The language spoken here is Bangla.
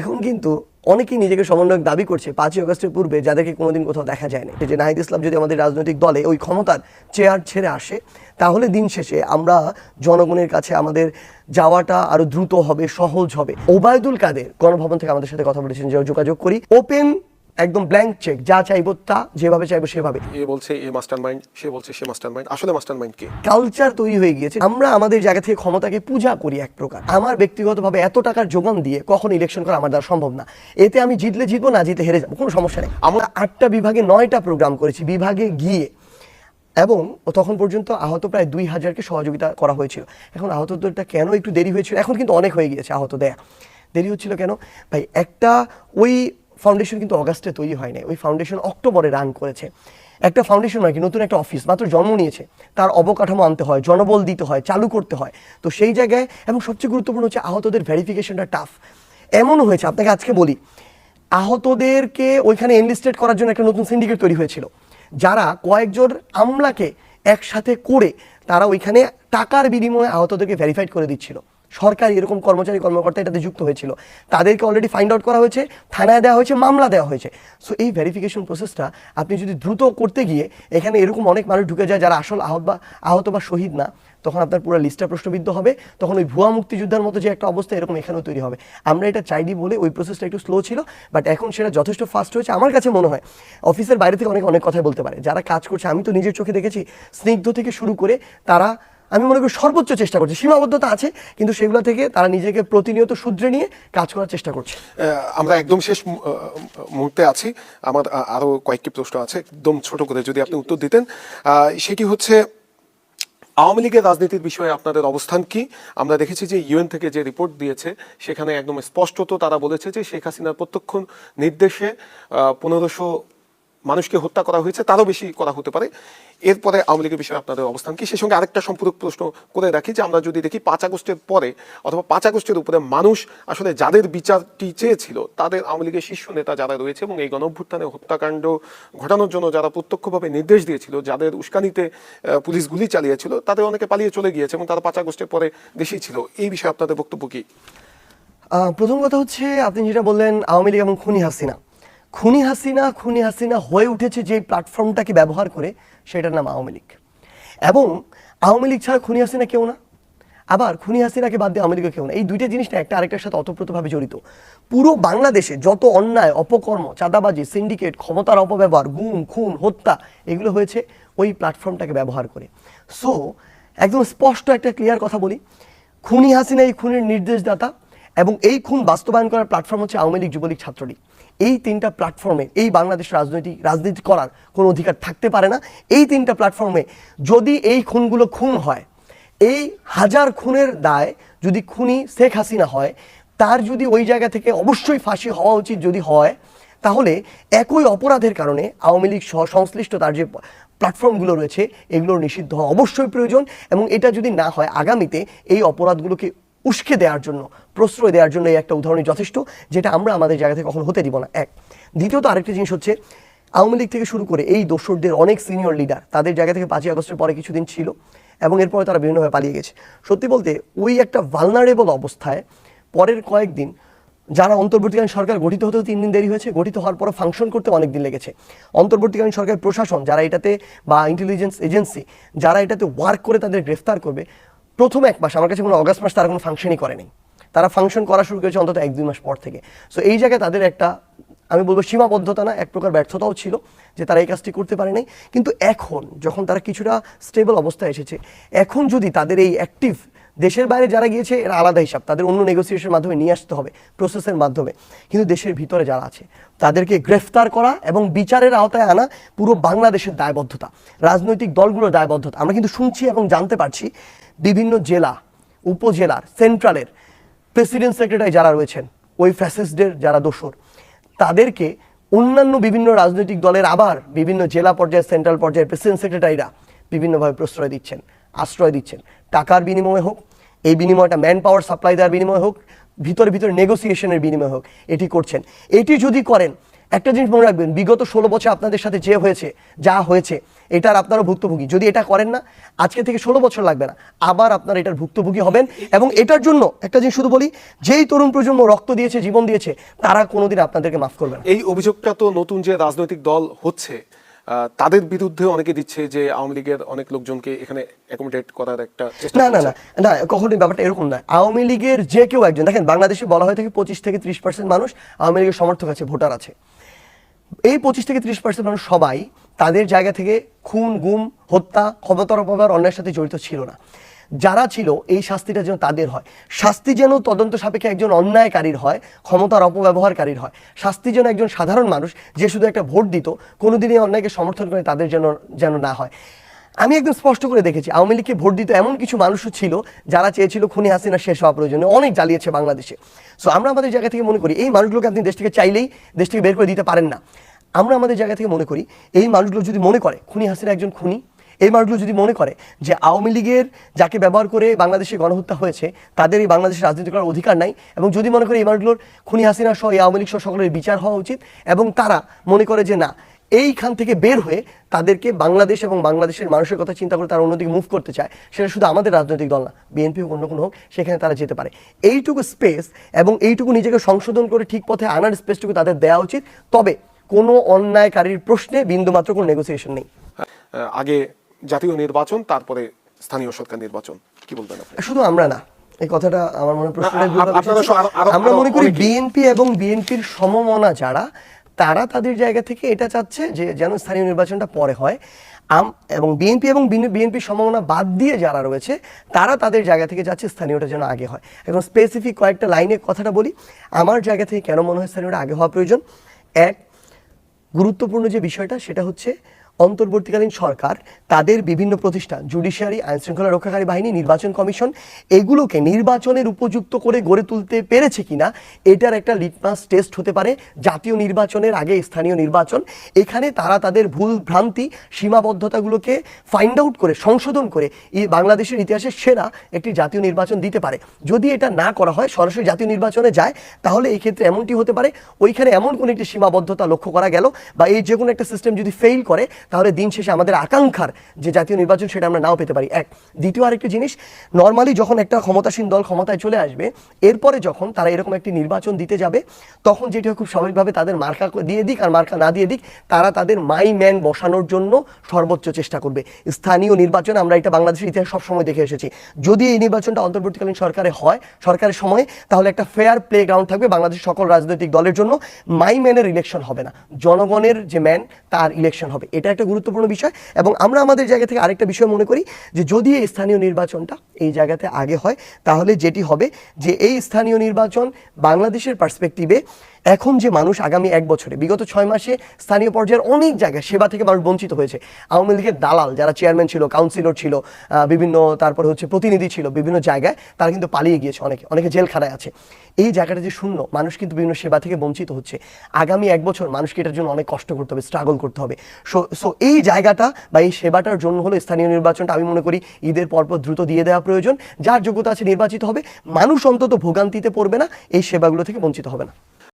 এখন কিন্তু অনেকেই নিজেকে সমন্বয়ক দাবি করছে পাঁচই অগস্টের পূর্বে যাদেরকে কোনোদিন কোথাও দেখা যায়নি। যে নাহিদ ইসলাম যদি আমাদের রাজনৈতিক দলে ওই ক্ষমতার চেয়ার ছেড়ে আসে, তাহলে দিন শেষে আমরা জনগণের কাছে আমাদের যাওয়াটা আরও দ্রুত হবে, সহজ হবে। ওবায়দুল কাদের গণভবন থেকে আমাদের সাথে কথা বলেছেন, যে যোগাযোগ করি। ওপেন একদম ব্ল্যাঙ্ক চেক যা চাইব তা যেভাবে চাইব সেভাবে। এ বলছে এ মাস্টার মাইন্ড সে বলছে সে মাস্টার মাইন্ড আসলে মাস্টার মাইন্ড কে? কালচার তৈরি হয়ে গিয়েছে। আমরা আমাদের জায়গা থেকে ক্ষমতাকে পূজা করি এক প্রকার। আমার ব্যক্তিগতভাবে এত টাকার যোগান দিয়ে কখন ইলেকশন করা আমার দ্বারা সম্ভব না। এতে আমি জিতলে জিতবো না জিতে হেরে যাব কোনো সমস্যা নেই। আমরা আটটা বিভাগে নয়টা প্রোগ্রাম করেছি বিভাগে গিয়ে। এবং তখন পর্যন্ত আহত প্রায় দুই হাজারকে সহযোগিতা করা হয়েছিল। এখন আহতদেরটা কেন একটু দেরি হয়েছিল? এখন কিন্তু অনেক হয়ে গিয়েছে আহত দেয়া। দেরি হচ্ছিল কেন? ভাই একটা ওই ফাউন্ডেশন কিন্তু অগাস্টে তৈরি হয় নাই। ওই ফাউন্ডেশন অক্টোবরে রান করেছে। একটা ফাউন্ডেশন আর কি, নতুন একটা অফিস মাত্র জন্ম নিয়েছে। তার অবকাঠামো আনতে হয়, জনবল দিতে হয়, চালু করতে হয়। তো সেই জায়গায় এবং সবচেয়ে গুরুত্বপূর্ণ হচ্ছে আহতদের ভেরিফিকেশনটা টাফ এমনও হয়েছে, আপনাকে আজকে বলি, আহতদেরকে ওইখানে এনলিস্টেড করার জন্য একটা নতুন সিন্ডিকেট তৈরি হয়েছিল। যারা কয়েকজন আমলাকে একসাথে করে তারা ওইখানে টাকার বিনিময়ে আহতদেরকে ভেরিফাইড করে দিচ্ছিল। সরকারি এরকম কর্মচারী, কর্মকর্তা এটাতে যুক্ত হয়েছিল। তাদেরকে অলরেডি ফাইন্ড আউট করা হয়েছে, থানায় দেওয়া হয়েছে, মামলা দেওয়া হয়েছে। সো এই ভেরিফিকেশন প্রসেসটা আপনি যদি দ্রুত করতে গিয়ে এখানে এরকম অনেক মানুষ ঢুকে যায় যারা আসল আহত বা আহত বা শহীদ না, তখন আপনার পুরো লিস্টটা প্রশ্নবিদ্ধ হবে। তখন ওই ভুয়া মুক্তিযোদ্ধার মতো যে একটা অবস্থা এরকম এখানেও তৈরি হবে। আমরা এটা চাইনি বলে ওই প্রসেসটা একটু স্লো ছিল বাট এখন সেটা যথেষ্ট ফাস্ট হয়েছে। আমার কাছে মনে হয় অফিসের বাইরে থেকে অনেক অনেক কথাই বলতে পারে। যারা কাজ করছে, আমি তো নিজের চোখে দেখেছি, স্নিগ্ধ থেকে শুরু করে তারা আমি মনে করি সর্বোচ্চ চেষ্টা করছে। সীমাবদ্ধতা আছে, কিন্তু সেগুলো থেকে তারা নিজেকে প্রতিনিয়ত শুধরে নিয়ে কাজ করার চেষ্টা করছে। আমরা একদম শেষ মুহূর্তে আছি। আমার আরও কয়েকটি প্রশ্ন আছে, একদম ছোট করে যদি আপনি উত্তর দিতেন। সেটি হচ্ছে, আওয়ামী লীগের রাজনীতির বিষয়ে আপনাদের অবস্থান কি? আমরা দেখেছি যে ইউএন থেকে যে রিপোর্ট দিয়েছে, সেখানে একদম স্পষ্টত তারা বলেছে যে শেখ হাসিনার প্রত্যক্ষ নির্দেশে পনেরোশো মানুষকে হত্যা করা হয়েছে, তারও বেশি করা হতে পারে। এরপরে আওয়ামী লীগের বিষয়ে আপনাদের অবস্থান কি? সেই সঙ্গে আরেকটা সম্পূরক প্রশ্ন করে রাখি যে, আমরা যদি দেখি পাঁচ আগস্টের পরে অথবা পাঁচ আগস্টের উপরে মানুষ আসলে যাদের বিচারটি চেয়েছিল, তাদের আওয়ামী লীগের শীর্ষ নেতা যারা রয়েছে এবং এই গণঅভ্যুত্থানে হত্যাকাণ্ড ঘটানোর জন্য যারা প্রত্যক্ষভাবে নির্দেশ দিয়েছিল, যাদের উস্কানিতে পুলিশ গুলি চালিয়েছিল, তাদের অনেকে পালিয়ে চলে গিয়েছে এবং তারা পাঁচ আগস্টের পরে দেশেই ছিল। এই বিষয়ে আপনাদের বক্তব্য কি? প্রথম কথা হচ্ছে, আপনি যেটা বললেন, আওয়ামী লীগ এবং খুনি হাসিনা। খুনি হাসিনা খুনি হাসিনা হয়ে উঠেছে যে প্ল্যাটফর্মটাকে ব্যবহার করে, সেটার নাম আওয়ামী লীগ। এবং আওয়ামী লীগ ছাড়া খুনি হাসিনা কেউ না। আবার খুনি হাসিনাকে বাদ দিয়ে আওয়ামী লীগও কেউ না। এই দুইটা জিনিসটা একটা আরেকটার সাথে অতপ্রতভাবে জড়িত। পুরো বাংলাদেশে যত অন্যায়, অপকর্ম, চাঁদাবাজি সিন্ডিকেট ক্ষমতার অপব্যবহার, গুম, খুন, হত্যা, এগুলো হয়েছে ওই প্ল্যাটফর্মটাকে ব্যবহার করে। সো একদম স্পষ্ট একটা ক্লিয়ার কথা বলি। খুনি হাসিনা এই খুনের নির্দেশদাতা এবং এই খুন বাস্তবায়ন করার প্ল্যাটফর্ম হচ্ছে আওয়ামী লীগ যুবলীগ ছাত্রলীগ। এই তিনটা প্ল্যাটফর্মে এই বাংলাদেশ রাজনৈতিক রাজনীতি করার কোনো অধিকার থাকতে পারে না। এই তিনটা প্ল্যাটফর্মে যদি এই খুনগুলো খুন হয়, এই হাজার খুনের দায় যদি খুনি শেখ হাসিনা হয়, তার যদি ওই জায়গা থেকে অবশ্যই ফাঁসি হওয়া উচিত যদি হয়, তাহলে একই অপরাধের কারণে আওয়ামী লীগ সহ সংশ্লিষ্ট তার যে প্ল্যাটফর্মগুলো রয়েছে, এগুলোর নিষিদ্ধ হওয়া অবশ্যই প্রয়োজন এবং এটা যদি না হয়, আগামীতে এই অপরাধগুলোকে উস্কে দেওয়ার জন্য, প্রশ্রয় দেওয়ার জন্য এই একটা উদাহরণই যথেষ্ট, যেটা আমরা আমাদের জায়গা থেকে কখনো হতে দিব না। এক, দ্বিতীয়ত আরেকটা জিনিস হচ্ছে, আওয়ামী লীগ থেকে শুরু করে এই দোসরদের অনেক সিনিয়র লিডার তাদের জায়গা থেকে পাঁচই আগস্টের পরে কিছুদিন ছিল, এবং এরপরে তারা বিভিন্নভাবে পালিয়ে গেছে। সত্যি বলতে, ওই একটা ভালনারেবল অবস্থায় পরের কয়েকদিন, যারা অন্তর্বর্তীকালীন সরকার গঠিত হতেও তিন দিন দেরি হয়েছে, গঠিত হওয়ার পরে ফাংশন করতে অনেক দিন লেগেছে। অন্তর্বর্তীকালীন সরকার প্রশাসন, যারা এটাতে বা ইন্টেলিজেন্স এজেন্সি যারা এটাতে ওয়ার্ক করে তাদের গ্রেফতার করবে প্রথম এক মাস, আমার কাছে কোনো অগাস্ট মাস তারা কোনো ফাংশনই করেনি। তারা ফাংশন করা শুরু করেছে অন্তত এক, দুই মাস পর থেকে। সো এই জায়গায় তাদের একটা, আমি বলব সীমাবদ্ধতা না, এক প্রকার ব্যর্থতাও ছিল যে তারা এই কাজটি করতে পারে নাই কিন্তু এখন, যখন তারা কিছুটা স্টেবল অবস্থায় এসেছে, এখন যদি তাদের এই অ্যাক্টিভ দেশের বাইরে যারা গিয়েছে, এরা আলাদা হিসাব। তাদের অন্য নেগোসিয়েশনের মাধ্যমে নিয়ে আসতে হবে প্রসেসের মাধ্যমে। কিন্তু দেশের ভিতরে যারা আছে, তাদেরকে গ্রেফতার করা এবং বিচারের আওতায় আনা পুরো বাংলাদেশের দায়বদ্ধতা, রাজনৈতিক দলগুলোর দায়বদ্ধতা, আমরা কিন্তু শুনছি এবং জানতে পারছি বিভিন্ন জেলা, উপজেলার সেন্ট্রালের প্রেসিডেন্ট সেক্রেটারি যারা রয়েছেন, ওই ফ্যাসিস্টদের যারা দোসর তাদেরকে অন্যান্য বিভিন্ন রাজনৈতিক দলের আবার বিভিন্ন জেলা পর্যায়ে সেন্ট্রাল পর্যায়ে প্রেসিডেন্ট সেক্রেটারিরা বিভিন্নভাবে প্রশ্রয় দিচ্ছেন, আশ্রয় দিচ্ছেন। টাকার বিনিময়ে হোক, এই বিনিময়টা ম্যান পাওয়ার সাপ্লাই দেওয়ার বিনিময়ে হোক, ভিতরে ভিতরে নেগোসিয়েশনের বিনিময়ে হোক, এটি করছেন। এটি যদি করেন একটা জিনিস মনে রাখবেন বিগত ষোলো বছর আপনাদের সাথে যে হয়েছে যা হয়েছে এটার আপনারা ভুক্তভোগী। যদি এটা করেন না আজকে থেকে ষোলো বছর লাগবে না আবার আপনারা এটার ভুক্তভোগী হবেন এবং এটার জন্য একটা জিনিস শুধু বলি যেই তরুণ প্রজন্ম রক্ত দিয়েছে জীবন দিয়েছে তারা কোনোদিন আপনাদেরকে মাফ করবে না। এই অভিযোগটা তো নতুন যে রাজনৈতিক দল হচ্ছে তাদের বিরুদ্ধে অনেকে দিচ্ছে যে আওয়ামী লীগের অনেক লোকজনকে এখানে অ্যাকোমোডেট করার একটা না না না না কখনোই ব্যাপারটা এরকম নয়। আওয়ামী লীগের যে কেউ একজন দেখেন বাংলাদেশে বলা হয়ে থাকে পঁচিশ থেকে ত্রিশ পার্সেন্ট মানুষ আওয়ামী লীগের সমর্থক আছে ভোটার আছে। এই পঁচিশ থেকে ত্রিশ পার্সেন্ট মানুষ সবাই তাদের জায়গা থেকে খুন, গুম, হত্যা, ক্ষমতার অপব্যবহার, অন্যায়ের সাথে জড়িত ছিল না। যারা ছিল, এই শাস্তিটা যেন তাদের হয়। শাস্তি যেন তদন্ত সাপেক্ষে একজন অন্যায়কারীর হয়, ক্ষমতার অপব্যবহারকারীর হয়। শাস্তি যেন একজন সাধারণ মানুষ যে শুধু একটা ভোট দিত, কোনোদিনই অন্যায়কে সমর্থন করে তাদের যেন যেন না হয়। আমি একদম স্পষ্ট করে দেখেছি, আওয়ামী লীগকে ভোট দিতে এমন কিছু মানুষও ছিল, যারা চেয়েছিল খুনি হাসিনা শেষ হওয়া প্রয়োজনে। অনেক জ্বালিয়েছে বাংলাদেশে। সো আমরা আমাদের জায়গা থেকে মনে করি, এই মানুষগুলোকে আপনি দেশ থেকে চাইলেই দেশ থেকে বের করে দিতে পারেন না। আমরা আমাদের জায়গা থেকে মনে করি, এই মানুষগুলো যদি মনে করে, খুনি হাসিনা একজন খুনি, এই মানুষগুলো যদি মনে করে যে আওয়ামী লীগের যাকে ব্যবহার করে বাংলাদেশে গণহত্যা হয়েছে, তাদের এই বাংলাদেশের রাজনীতি করার অধিকার নাই, এবং যদি মনে করে এই মানুষগুলোর খুনি হাসিনা সহ এই আওয়ামী লীগ সহ সকলের বিচার হওয়া উচিত, এবং তারা মনে করে যে না, এইখান থেকে বের হয়ে তাদেরকে বাংলাদেশ এবং বাংলাদেশের মানুষের কথা চিন্তা করে তারা অন্যদিকে মুভ করতে চায়, সেটা শুধু আমাদের রাজনৈতিক দল না বিএনপি হোক অন্য কোনো হোক, সেখানে তারা যেতে পারে। এইটুকু স্পেস এবং এইটুকু নিজেকে সংশোধন করে ঠিক পথে আনার স্পেসটুকু তাদের দেওয়া উচিত। তবে কোনো অন্যায়কারীর প্রশ্নে বিন্দুমাত্র কোনো নেগোসিয়েশন নেই। আগে জাতীয় নির্বাচন তারপরে স্থানীয় সরকার নির্বাচন। কি বলবেন আপনি? শুধু আমরা না। এই কথাটা আমার মনে প্রশ্নটা না, আপ- দুভাবে আপনারা এসেছে। আরো- আরো- আমরা মনে করি বিএনপি এবং বিএনপির সমমনা যারা তারা তাদের জায়গা থেকে এটা চাচ্ছে যে যেন স্থানীয় নির্বাচনটা পরে হয়। আম এবং বিএনপি এবং বিএনপির সম্ভাবনা বাদ দিয়ে যারা রয়েছে তারা তাদের জায়গা থেকে যাচ্ছে স্থানীয়টা যেন আগে হয়। এখন স্পেসিফিক কয়েকটা লাইনে কথাটা বলি। আমার জায়গা থেকে কেন মনে হয় স্থানীয়টা আগে হওয়া প্রয়োজন? এক গুরুত্বপূর্ণ যে বিষয়টা সেটা হচ্ছে অন্তর্বর্তীকালীন সরকার, তাদের বিভিন্ন প্রতিষ্ঠান, জুডিশিয়ারি আইন শৃঙ্খলা রক্ষাকারী বাহিনী, নির্বাচন কমিশন, এগুলোকে নির্বাচনের উপযুক্ত করে গড়ে তুলতে পেরেছে কিনা, এটার একটা লিটমাস টেস্ট হতে পারে। জাতীয় নির্বাচনের আগে স্থানীয় নির্বাচন, এখানে তারা তাদের ভুল ভ্রান্তি, সীমাবদ্ধতাগুলোকে ফাইন্ড আউট করে, সংশোধন করে বাংলাদেশের ইতিহাসে সেরা একটি জাতীয় নির্বাচন দিতে পারে। যদি এটা না করা হয়, সরাসরি জাতীয় নির্বাচনে যায়, তাহলে এই ক্ষেত্রে এমনটি হতে পারে, ওইখানে এমন কোনো একটি সীমাবদ্ধতা লক্ষ্য করা গেল বা এই যে কোনো একটা সিস্টেম যদি ফেল করে তাহলে দিন শেষে আমাদের আকাঙ্ক্ষার যে জাতীয় নির্বাচন সেটা আমরা নাও পেতে পারি। এক, দ্বিতীয় আরেকটি জিনিস নর্মালি যখন একটা ক্ষমতাসীন দল ক্ষমতায় চলে আসবে, এরপরে যখন তারা এরকম একটি নির্বাচন দিতে যাবে, তখন যেটি খুব স্বাভাবিকভাবে তাদের মার্কা দিয়ে দিক আর মার্কা না দিয়ে দিক, তারা তাদের মাই ম্যান বসানোর জন্য সর্বোচ্চ চেষ্টা করবে। স্থানীয় নির্বাচন আমরা এটা বাংলাদেশের ইতিহাস সবসময় দেখে এসেছি। যদি এই নির্বাচনটা অন্তর্বর্তীকালীন সরকারে হয়, সরকারের সময়, তাহলে একটা ফেয়ার প্লে গ্রাউন্ড থাকবে বাংলাদেশের সকল রাজনৈতিক দলের জন্য। মাই ম্যানের ইলেকশন হবে না। জনগণের যে ম্যান, তার ইলেকশন হবে। এটা একটা গুরুত্বপূর্ণ বিষয়, এবং আমরা আমাদের জায়গা থেকে আরেকটা বিষয় মনে করি যে যদি এই স্থানীয় নির্বাচনটা এই জায়গাতে আগে হয়, তাহলে যেটি হবে যে এই স্থানীয় নির্বাচন বাংলাদেশের পার্সপেক্টিভে এখন যে মানুষ আগামী এক বছরে, বিগত ছয় মাসে স্থানীয় পর্যায়ের অনেক জায়গায় সেবা থেকে মানুষ বঞ্চিত হয়েছে। আওয়ামী লীগের দালাল যারা চেয়ারম্যান ছিল কাউন্সিলর ছিল বিভিন্ন তারপরে হচ্ছে প্রতিনিধি ছিল বিভিন্ন জায়গায়, তারা কিন্তু পালিয়ে গিয়েছে অনেকে অনেকে জেলখানায় আছে। এই জায়গাটা যে শূন্য, মানুষ কিন্তু বিভিন্ন সেবা থেকে বঞ্চিত হচ্ছে। আগামী এক বছর মানুষকে এটার জন্য অনেক কষ্ট করতে হবে স্ট্রাগল করতে হবে। সো সো এই জায়গাটা বা এই সেবাটার জন্য হলো স্থানীয় নির্বাচনটা আমি মনে করি ঈদের পরপর দ্রুত দিয়ে দেওয়া প্রয়োজন। যার যোগ্যতা আছে নির্বাচিত হবে, মানুষ অন্তত ভোগান্তিতে পড়বে না, এই সেবাগুলো থেকে বঞ্চিত হবে না।